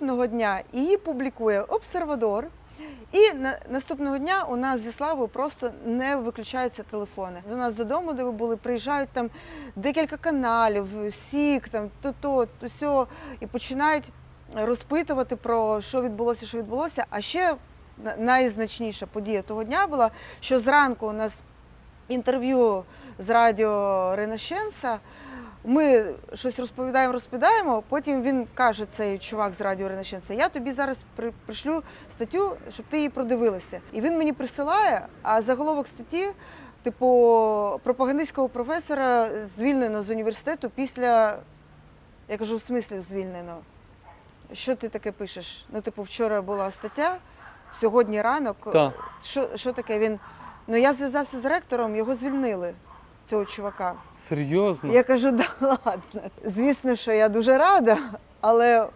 наступного дня її публікує Обсервадор. І на, наступного дня у нас зі Славою просто не виключаються телефони. До нас додому, де ви були, приїжджають там декілька каналів, сік, там то, то, то сьо, і починають розпитувати про що відбулося, що відбулося. А ще на- найзначніша подія того дня була, що зранку у нас інтерв'ю з радіо Ренашенса. Ми щось розповідаємо, розповідаємо. Потім він каже, цей чувак з радіо Ренашенса, я тобі зараз при- пришлю статтю, щоб ти її продивилася. І він мені присилає, а заголовок статті, типу, пропагандистського професора звільнено з університету після. Я кажу, в смислі звільнено. Що ти таке пишеш? Ну, типу, вчора була стаття, сьогодні ранок. Так. Що, що таке? Він. Ну я зв'язався з ректором, його звільнили, цього чувака. Серйозно? Я кажу, да ладно. Звісно, що я дуже рада, але